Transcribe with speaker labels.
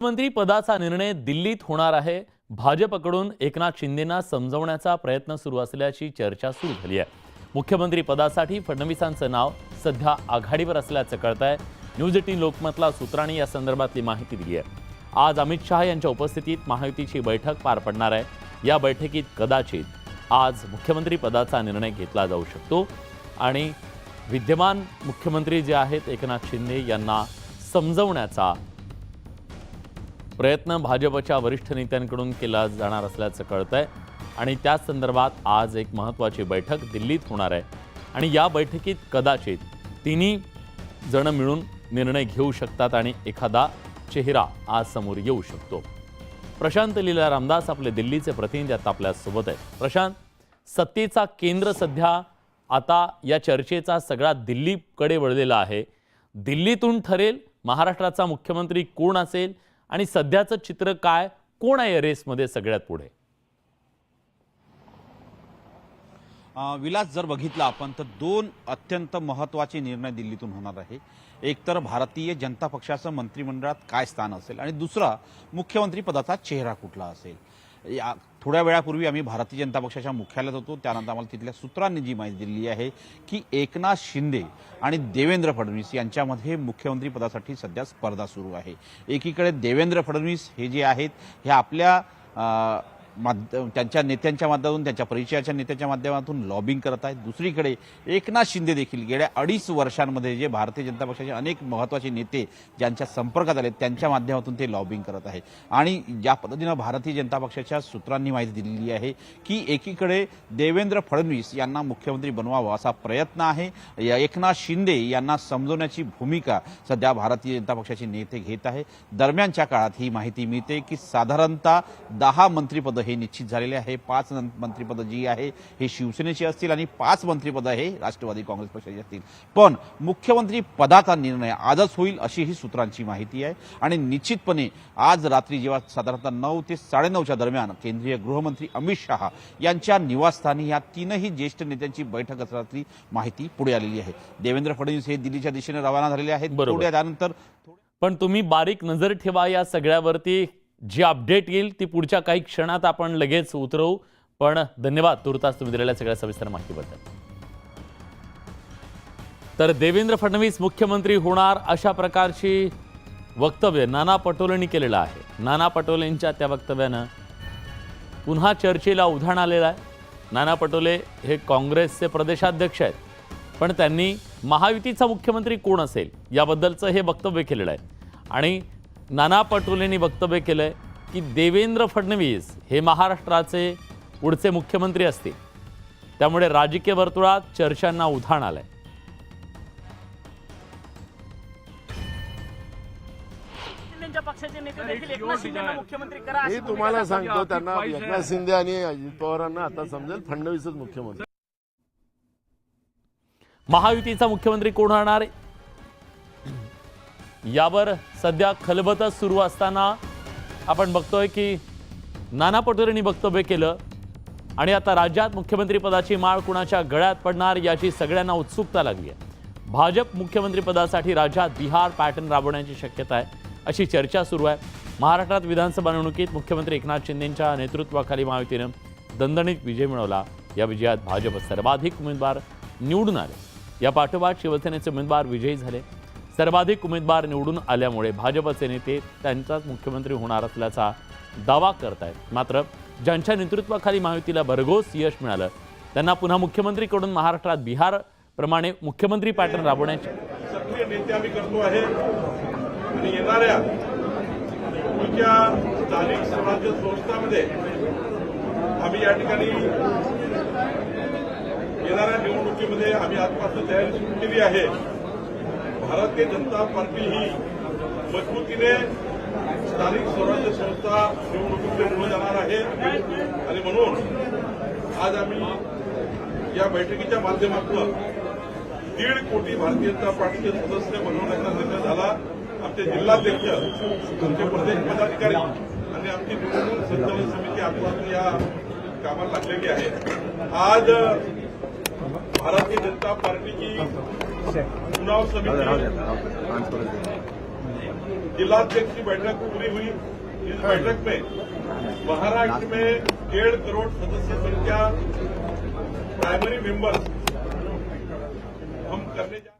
Speaker 1: मुख्यमंत्री पदाचा निर्णय दिल्लीत होणार आहे. भाजपकडून एकनाथ शिंदेना समजवण्याचा प्रयत्न सुरू असल्याची चर्चा सुरू झाली आहे. मुख्यमंत्री पदासाठी फडणवीसांचं नाव सध्या आघाडीवर असल्याचं कळत आहे न्यूज एटीन लोकमतला सूत्रांनी या संदर्भातली माहिती दिली आहे. आज अमित शहा यांच्या उपस्थितीत महायुतीची बैठक पार पडणार आहे. या बैठकीत कदाचित आज मुख्यमंत्री पदाचा निर्णय घेतला जाऊ शकतो. आणि विद्यमान मुख्यमंत्री जे आहेत एकनाथ शिंदे यांना समजवण्याचा प्रयत्न भाजपच्या वरिष्ठ नेत्यांकडून केला जाणार असल्याचं कळत आहे आणि त्याच संदर्भात आज एक महत्त्वाची बैठक दिल्लीत होणार आहे. आणि या बैठकीत कदाचित तिन्ही जण मिळून निर्णय घेऊ शकतात आणि एखादा चेहरा आज समोर येऊ शकतो. प्रशांत लीला रामदास आपले दिल्लीचे प्रतिनिधी आता आपल्यासोबत आहेत. प्रशांत सत्तेचा केंद्र सध्या आता या चर्चेचा सगळा दिल्लीकडे वळलेला आहे. दिल्लीतून ठरेल महाराष्ट्राचा मुख्यमंत्री कोण असेल आणि सध्याचं चित्र काय? कोण आहे रेसमध्ये सगळ्यात पुढे?
Speaker 2: विलास जर बघितला आपण तर दोन अत्यंत महत्त्वाचे निर्णय दिल्लीतून होणार आहे. एकतर भारतीय जनता पक्षाचं मंत्रिमंडळात काय स्थान असेल? आणि दुसरा मुख्यमंत्री पदाचा चेहरा कुठला असेल? या थोड्या वेळापूर्वी आम्ही भारतीय जनता पक्षाच्या मुख्यालयात होतो. त्यानंतर आम्हाला तिथल्या सूत्रांनी जी माहिती दिली आहे की एकनाथ शिंदे आणि देवेंद्र फडणवीस यांच्यामध्ये मुख्यमंत्री पदासाठी सध्या स्पर्धा सुरू आहे. एकीकडे देवेंद्र फडणवीस हे जे आहेत हे आपल्या माध्य त्यांच्या नेत्यांच्या माध्यमातून त्यांच्या परिचयाच्या नेत्यांच्या माध्यमातून लॉबिंग करत आहेत. दुसरीकडे एकनाथ शिंदे देखील गेल्या अडीच वर्षांमध्ये जे भारतीय जनता पक्षाचे अनेक महत्त्वाचे नेते ज्यांच्या संपर्कात आले त्यांच्या माध्यमातून ते लॉबिंग करत आहे आणि ज्या पद्धतीनं भारतीय जनता पक्षाच्या सूत्रांनी माहिती दिलेली आहे की एकीकडे देवेंद्र फडणवीस यांना मुख्यमंत्री बनवावं असा प्रयत्न आहे. या एकनाथ शिंदे यांना समजवण्याची भूमिका सध्या भारतीय जनता पक्षाचे नेते घेत आहे दरम्यानच्या काळात ही माहिती मिळते की साधारणतः दहा मंत्रिपदं हे निश्चित झालेले आहे. पाच मंत्रिपदं जी आहे हे शिवसेनेची असतील आणि पाच मंत्रिपदं हे राष्ट्रवादी काँग्रेस पक्षाची असतील. पण मुख्यमंत्री पदाचा निर्णय आजच होईल अशी ही सूत्रांची माहिती आहे. आणि निश्चितपणे आज रात्री जेव्हा साधारणतः नऊ ते साडेनऊच्या दरम्यान केंद्रीय गृहमंत्री अमित शहा यांच्या निवासस्थानी या तीनही ज्येष्ठ नेत्यांची बैठक असल्याची माहिती पुढे आलेली आहे. देवेंद्र फडणवीस हे दिल्लीच्या दिशेने रवाना झालेले आहेत. त्यानंतर
Speaker 1: पण तुम्ही बारीक नजर ठेवा या सगळ्यावरती. जी अपडेट येईल ती पुढच्या काही क्षणात आपण लगेच उतरवू. पण धन्यवाद तुर्तास तुम्ही दिलेल्या सगळ्या सविस्तर माहितीबद्दल. तर देवेंद्र फडणवीस मुख्यमंत्री होणार अशा प्रकारची वक्तव्य नाना पटोलेंनी केलेलं आहे. नाना पटोलेंच्या त्या वक्तव्यानं पुन्हा चर्चेला उधाण आलेलं आहे. नाना पटोले हे काँग्रेसचे प्रदेशाध्यक्ष आहेत. पण त्यांनी महायुतीचा मुख्यमंत्री कोण असेल याबद्दलचं हे वक्तव्य केलेलं आहे. आणि नाना पटोलेंनी वक्तव्य केलं आहे की देवेंद्र फडणवीस हे महाराष्ट्राचे पुढचे मुख्यमंत्री असतील. त्यामुळे राजकीय वर्तुळात चर्चांना उधाण
Speaker 3: मुख्यमंत्री करा
Speaker 4: मी तुम्हाला सांगतो त्यांना एकनाथ शिंदे आणि अजित पवारांना आता समजेल फडणवीसच मुख्यमंत्री.
Speaker 1: महायुतीचा मुख्यमंत्री कोण होणार यावर सध्या खलबतच सुरू असताना आपण बघतोय की नाना पटोलेंनी वक्तव्य केलं. आणि आता राज्यात मुख्यमंत्रीपदाची माळ कुणाच्या गळ्यात पडणार याची सगळ्यांना उत्सुकता लागली आहे. भाजप मुख्यमंत्रीपदासाठी राज्यात बिहार पॅटर्न राबवण्याची शक्यता आहे अशी चर्चा सुरू आहे. महाराष्ट्रात विधानसभा निवडणुकीत मुख्यमंत्री एकनाथ शिंदेंच्या नेतृत्वाखाली महायुतीनं दणदणीत विजय मिळवला. या विजयात भाजप सर्वाधिक उमेदवार निवडून आले. या पाठोपाठ शिवसेनेचे उमेदवार विजयी झाले. सर्वाधिक उमेदवार निवडून आल्यामुळे भाजपचे नेते त्यांचाच मुख्यमंत्री होणार असल्याचा दावा करत आहेत मात्र ज्यांच्या नेतृत्वाखाली महायुतीला भरघोस यश मिळालं त्यांना पुन्हा मुख्यमंत्रीकडून महाराष्ट्रात बिहार प्रमाणे मुख्यमंत्री पॅटर्न राबवण्याची
Speaker 5: सक्रिय नेते आम्ही करतो आहे. आणि येणाऱ्या पुढच्या स्थानिक स्वराज्य संस्थामध्ये आम्ही या ठिकाणी येणाऱ्या निवडणुकीमध्ये आम्ही आजपासून तयारी सुरू केली आहे. भारतीय जनता पार्टी ही मजबूतीने स्थानिक स्वराज्य संस्था निवडणुकीमध्ये पुढे जाणार आहे. आणि म्हणून आज आम्ही या बैठकीच्या माध्यमातून दीड कोटी भारतीय जनता पार्टीचे सदस्य बनवण्याचा निर्णय झाला. आमचे जिल्हाध्यक्ष आमचे प्रदेश पदाधिकारी आणि आमची निवडणूक संचालन समिती आजपासून या कामाला लागलेली आहे. आज भारतीय जनता पार्टी की चुनाव समिति जिलाध्यक्ष की बैठक पूरी हुई। इस बैठक में महाराष्ट्र में डेढ़ करोड़ सदस्य संख्या प्राइमरी मेंबर्स हम करने जा